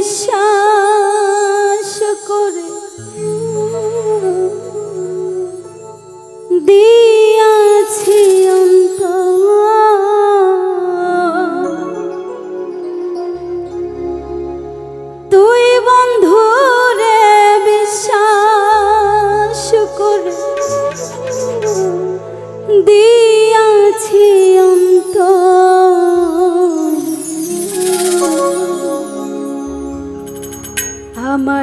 বিশ্বাস করে দিয়াছি অন্ত তুই বন্ধু রে বিশ্বাস করে দি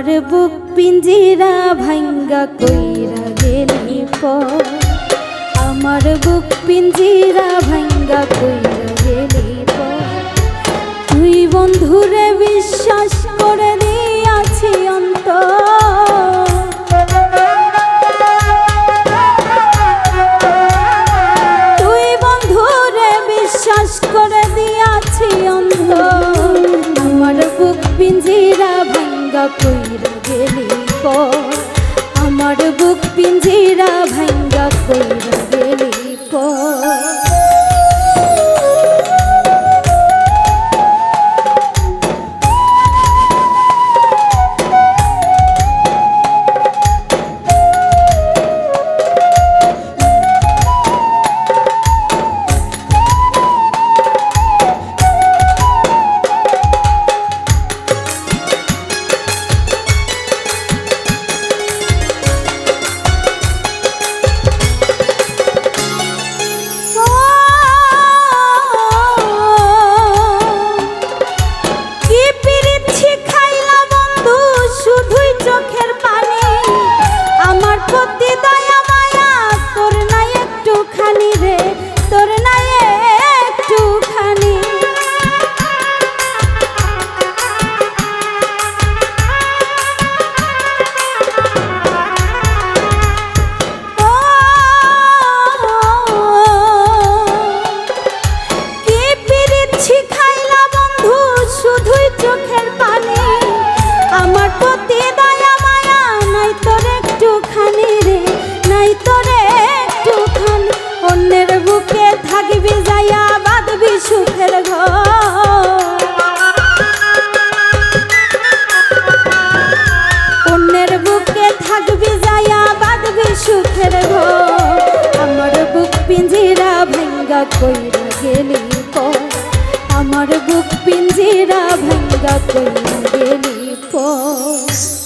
আমার বুক পিঞ্জিরা ভাঙ্গা কইরা গেলি পর। আমার বুক পিঞ্জিরা ভাঙ্গা কইরা গেলি পর। তুই বন্ধুরে বিশ্বাস করে দিয়াছি অন্ত পিঞ্জিরা ভাঙ্গা কইরা গেলি পর আমার বুক পিঞ্জিরা ভাঙ্গা কইরা গেলি পর। সুখের ঘর। অন্যের বুকে থাকবি যাইয়া বাঁধবি সুখের ঘর। আমার বুক পিঞ্জিরা ভাঙ্গা কইরা গেলি আমার বুক পিঞ্জিরা ভাঙ্গা কইরা গেলি পর।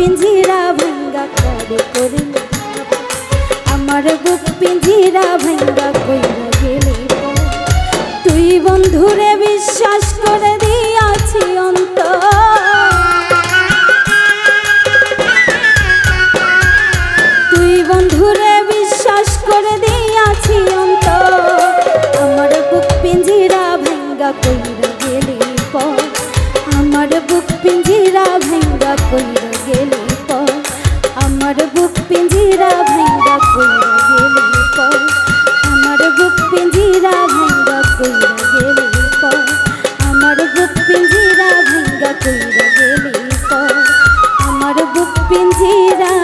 পিঞ্জিরা ভাঙ্গা করে করে আমার বুক পিঞ্জিরা ভাঙ্গা কইরা বুক পিঞ্জিরা